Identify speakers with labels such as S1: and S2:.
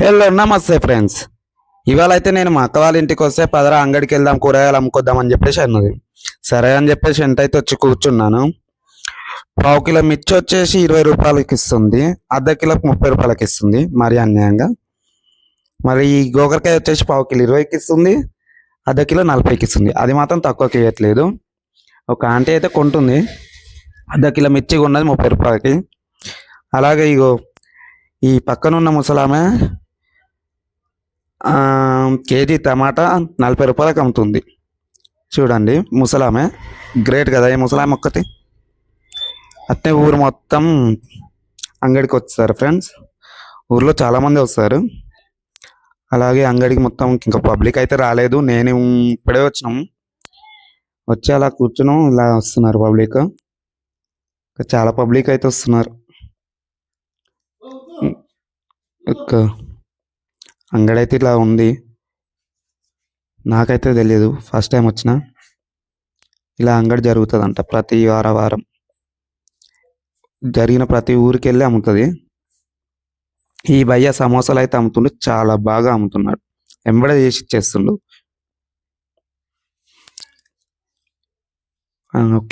S1: Hello నమస్తే friends. ఇవాళ అయితే నేను మా అక్క వాళ్ళ ఇంటికి వస్తే పదరా అంగడికి వెళ్దాం కూరగాయలు అమ్ముకొద్దాం అని చెప్పేసి అన్నది. సరే అని చెప్పేసి ఎంత అయితే వచ్చి కూర్చున్నాను పావు కిలో మిర్చి వచ్చేసి ఇరవై రూపాయలకి ఇస్తుంది అర్ధ కిలోకి ముప్పై రూపాయలకి ఇస్తుంది మరి అన్యాయంగా. మరి ఈ గోకరకాయ వచ్చేసి పావు కిలో ఇరవైకి ఇస్తుంది అర్ధ కిలో నలభైకి ఇస్తుంది. అది మాత్రం తక్కువకి ఇవ్వట్లేదు. ఒక ఆంటీ అయితే కొంటుంది అర్ధ కిలో మిర్చి ఉన్నది ముప్పై రూపాయలకి. అలాగే ఇగో ఈ పక్కన ఉన్న ముసలామె కేజీ టమాటా నలభై రూపాయలకు అమ్ముతుంది. చూడండి ముసలామె. గ్రేట్ కదా ఈ ముసలామె ఒక్కటి. అట్నే ఊరు మొత్తం అంగడికి వస్తారు ఫ్రెండ్స్ ఊర్లో చాలామంది వస్తారు. అలాగే అంగడికి మొత్తం ఇంకా పబ్లిక్ అయితే రాలేదు. నేను ఇప్పుడే వచ్చినాం. వచ్చి అలా కూర్చున్నాం. ఇలా వస్తున్నారు పబ్లిక్ చాలా పబ్లిక్ అయితే వస్తున్నారు. ఇంకా అంగడి అయితే ఇట్లా ఉంది. నాకైతే తెలియదు ఫస్ట్ టైం వచ్చిన. ఇలా అంగడి జరుగుతుందంట ప్రతి వార వారం. జరిగిన ప్రతి ఊరికి వెళ్ళి అమ్ముతుంది. ఈ భయ్య సమోసాలు అయితే అమ్ముతుండు. చాలా బాగా అమ్ముతున్నాడు. ఎంబడ చేసి ఇచ్చేస్తుండు. ఓకే.